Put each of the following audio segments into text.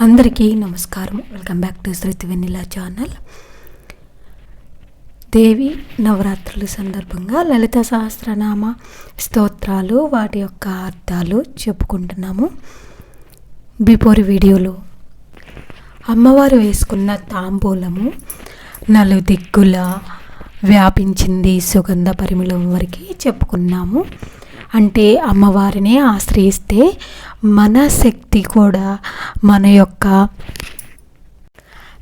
అందరికీ నమస్కారం. Welcome back to Shruthi Vennela channel Devi నవరాత్రుల సందర్భంగా లలిత సహస్రనామ స్తోత్రాలు వాటి యొక్క అర్థాలు చెప్పుకుంటున్నాము. బిఫోర్ వీడియోలో అమ్మవారు వేసుకున్న తాంబూలము నలుదిక్కుల వ్యాపించింది సుగంధ పరిమళం వరకు చెప్పుకున్నాము. అంటే అమ్మవారిని ఆశ్రయిస్తే మన శక్తి కూడా మన యొక్క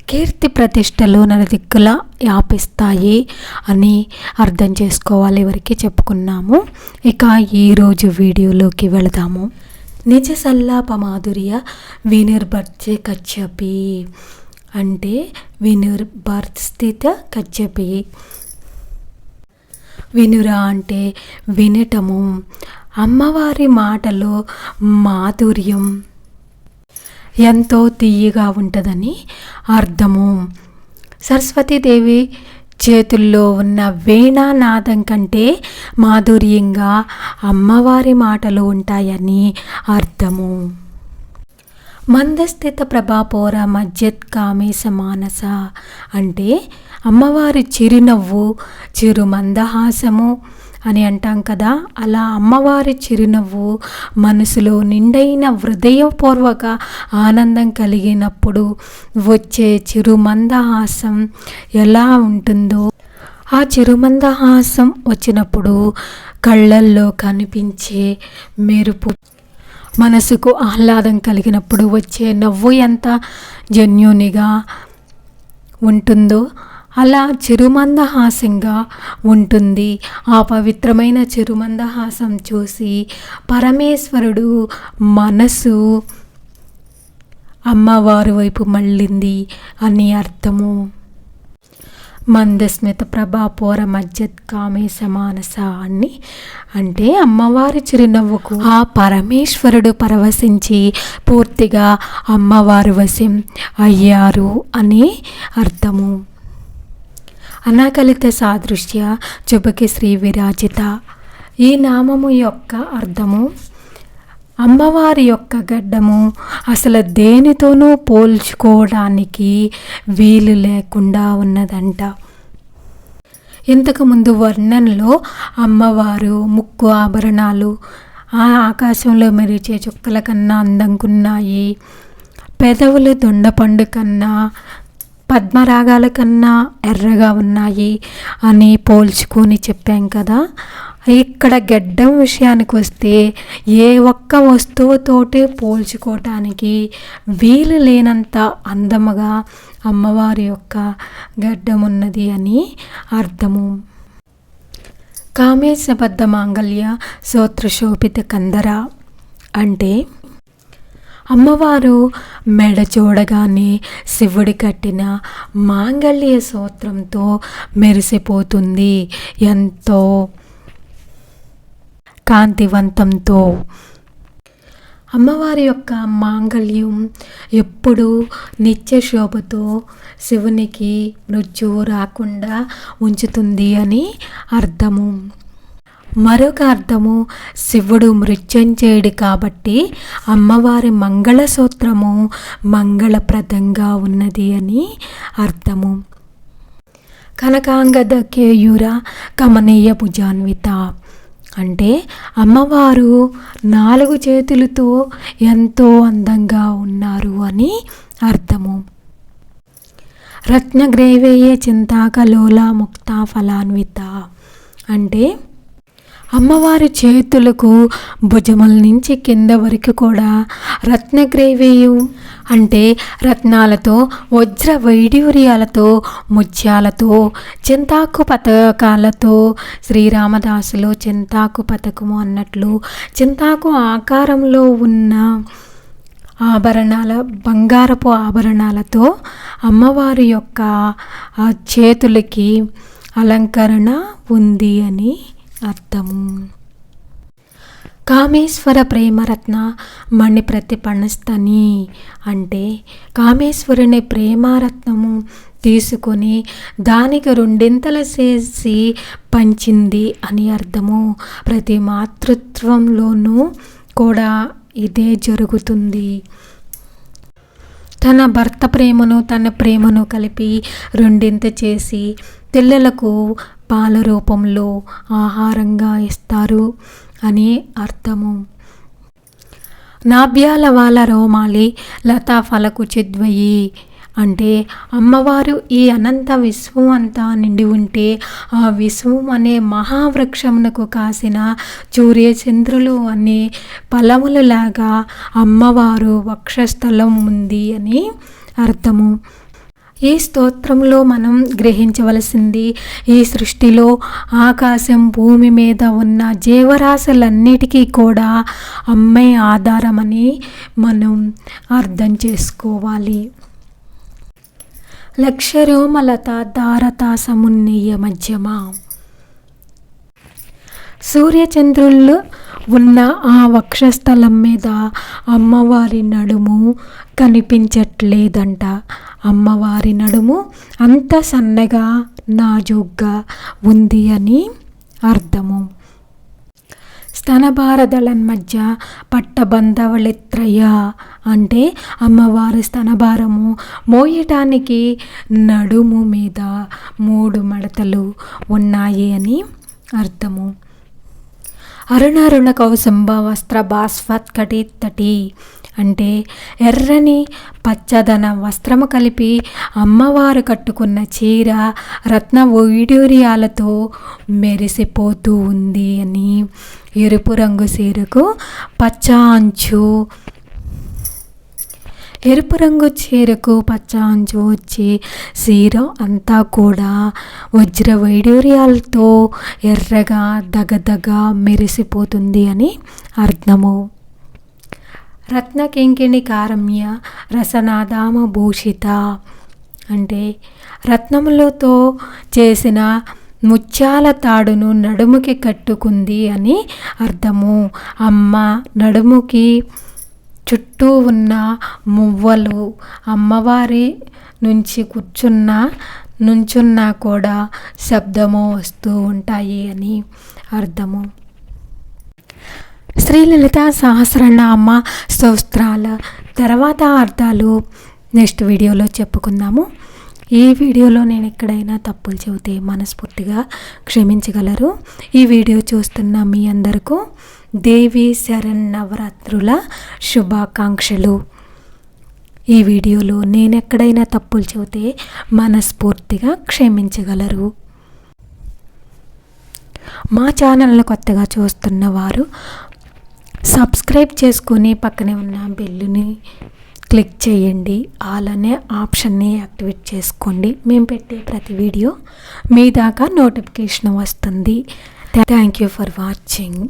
కీర్తి ప్రతిష్టలు నలుదిక్కుల వ్యాపిస్తాయి అని అర్థం చేసుకోవాలి వరకు చెప్పుకున్నాము. ఇక ఈరోజు వీడియోలోకి వెళదాము. నిజ సల్లాప మాధుర్య వినిర్భర్చే కచ్చపి అంటే వినిర్భర్స్థిత కచ్చపి వినురా అంటే వినటము. అమ్మవారి మాటలో మాధుర్యం. ఎంతో తీయగా ఉంటుందని అర్థము. సరస్వతీదేవి చేతుల్లో ఉన్న వీణానాదం కంటే మాధుర్యంగా అమ్మవారి మాటలు ఉంటాయని అర్థము. మందస్థిత ప్రభాపోర మజ్జత్ కామేశ మానస అంటే అమ్మవారి చిరునవ్వు చిరు మందహాసము అని అంటాం కదా అలా అమ్మవారి చిరునవ్వు మనసులో నిండైన హృదయపూర్వక ఆనందం కలిగినప్పుడు వచ్చే చిరుమందహాసం ఎలా ఉంటుందో ఆ చిరుమందహాసం వచ్చినప్పుడు కళ్ళల్లో కనిపించే మెరుపు మనసుకు ఆహ్లాదం కలిగినప్పుడు వచ్చే నవ్వు ఎంత జన్యునిగా ఉంటుందో అలా చిరుమందహాసంగా ఉంటుంది. ఆ పవిత్రమైన చిరుమందహాసం చూసి పరమేశ్వరుడు మనసు అమ్మవారి వైపు మళ్ళింది అని అర్థము. మందస్మిత ప్రభాపోర మజ్జత్ కామే మానస అని అంటే అమ్మవారి చిరునవ్వుకు ఆ పరమేశ్వరుడు పరవశించి పూర్తిగా అమ్మవారి వశం అయ్యారు అని అర్థము. అనాకలిత సాదృశ్య చుబకి శ్రీ విరాజిత. ఈ నామము యొక్క అర్థము అమ్మవారి యొక్క గడ్డము అసలు దేనితోనూ పోల్చుకోవడానికి వీలు లేకుండా ఉన్నదంట. ఇంతకుముందు వర్ణనలో అమ్మవారు ముక్కు ఆభరణాలు ఆ ఆకాశంలో మెరిచే చుక్కల కన్నా అందంకున్నాయి పెదవులు దొండపండు కన్నా పద్మరాగాల కన్నా ఎర్రగా ఉన్నాయి అని పోల్చుకొని చెప్పాం కదా. ఇక్కడ గడ్డం విషయానికి వస్తే ఏ ఒక్క వస్తువుతోటే పోల్చుకోవటానికి వీలు లేనంత అందముగా అమ్మవారి యొక్క గడ్డం ఉన్నది అని అర్థము. కామేశబద్ధ మాంగళ్య సోత్రశోభిత కందర అంటే అమ్మవారు మెడ చూడగానే శివుడి కట్టిన మాంగళ్య సూత్రంతో మెరిసిపోతుంది. ఎంతో కాంతివంతంతో. అమ్మవారి యొక్క మాంగళ్యం ఎప్పుడూ నిత్య శోభతో శివునికి మృత్యువు రాకుండా ఉంచుతుంది అని అర్థము. మరొక అర్థము శివుడు మృత్యుంజయుడు కాబట్టి అమ్మవారి మంగళసూత్రము మంగళప్రదంగా ఉన్నది అని అర్థము. కనకాంగద కేయూర కమనీయ భుజాన్విత. అంటే అమ్మవారు నాలుగు చేతులతో ఎంతో అందంగా ఉన్నారు అని అర్థము. రత్నగ్రేవేయ చింతాకలోల ముక్తా ఫలాన్విత అంటే అమ్మవారి చేతులకు భుజముల నుంచి కింద వరకు కూడా రత్నగ్రేవేయు. అంటే రత్నాలతో వజ్ర వైడ్యూర్యాలతో ముత్యాలతో చింతాకు పథకాలతో శ్రీరామదాసులు చింతాకు పథకము అన్నట్లు చింతాకు ఆకారంలో ఉన్న ఆభరణాల బంగారపు ఆభరణాలతో అమ్మవారి యొక్క చేతులకి అలంకరణ ఉంది అని అర్థము. కామేశ్వర ప్రేమరత్న మణి ప్రతిపణస్తని అంటే కామేశ్వరుని ప్రేమరత్నము తీసుకొని దానికి రెండింతలు చేసి పంచింది అని అర్థము. ప్రతి మాతృత్వంలోనూ కూడా ఇదే జరుగుతుంది. తన భర్త ప్రేమను తన ప్రేమను కలిపి రెండింత చేసి పిల్లలకు పాల రూపంలో ఆహారంగా ఇస్తారు అని అర్థము. నాభ్యాల వాళ్ళ రోమాలి లతా ఫలకు చిద్వయి. అంటే అమ్మవారు ఈ అనంత విశ్వం అంతా నిండి ఉంటే ఆ విశ్వం అనే మహావృక్షమునకు కాసిన సూర్యచంద్రులు అనే ఫలములలాగా అమ్మవారు వక్షస్థలం ఉంది అని అర్థము. ఈ స్తోత్రంలో మనం గ్రహించవలసింది ఈ సృష్టిలో ఆకాశం భూమి మీద ఉన్న జీవరాశులన్నిటికీ కూడా అమ్మే ఆధారమని మనం అర్థం చేసుకోవాలి. లక్షరోమలత దారత సమున్నీయ మధ్యమ. సూర్యచంద్రుళ్ళు ఉన్న ఆ వక్షస్థలం మీద అమ్మవారి నడుము కనిపించట్లేదంట. అమ్మవారి నడుము అంత సన్నగా నాజూగ్గా ఉంది అని అర్థము. స్తనభారదళం మధ్య పట్టబంధవళిత్రయ అంటే అమ్మవారి స్తనభారము మోయటానికి నడుము మీద మూడు మడతలు ఉన్నాయి అని అర్థము. అరుణారుణ కౌసంభ వస్త్ర భాస్వత్కటిత్తటి అంటే ఎర్రని పచ్చదన వస్త్రము కలిపి అమ్మవారు కట్టుకున్న చీర రత్న వైడూర్యాలతో మెరిసిపోతూ ఉంది అని ఎరుపు రంగు చీరకు పచ్చ అంచు ఎరుపు రంగు చీరకు పచ్చ అంచు వచ్చి చీర అంతా కూడా వజ్ర వైడూర్యాలతో ఎర్రగా దగదగ మెరిసిపోతుంది అని అర్థము. రత్నకింకిణి కారమ్య రసనాదామ భూషిత అంటే రత్నములతో చేసిన ముత్యాల తాడును నడుముకి కట్టుకుంది అని అర్థము. అమ్మ నడుముకి చుట్టూ ఉన్న మువ్వలు అమ్మవారి నుంచి కూర్చున్న నుంచున్నా కూడా శబ్దము వస్తూ ఉంటాయి అని అర్థము. శ్రీలలిత సహస్రనామ స్తోత్రాల తర్వాత అర్థాలు నెక్స్ట్ వీడియోలో చెప్పుకుందాము. ఈ వీడియోలో నేను ఎక్కడైనా తప్పులు చెబితే మనస్ఫూర్తిగా క్షమించగలరు. ఈ వీడియో చూస్తున్న మీ అందరకు దేవి శరణ్ నవరాత్రుల శుభాకాంక్షలు. ఈ వీడియోలో నేను ఎక్కడైనా తప్పులు చెబితే మనస్ఫూర్తిగా క్షమించగలరు. మా ఛానల్ని కొత్తగా చూస్తున్న వారు సబ్స్క్రైబ్ చేసుకొని పక్కనే ఉన్న బెల్లుని క్లిక్ చేయండి. ఆల్ అనే ఆప్షన్ని యాక్టివేట్ చేసుకోండి. మేము పెట్టే ప్రతి వీడియో మీ దాకా నోటిఫికేషన్ వస్తుంది. Thank you for watching.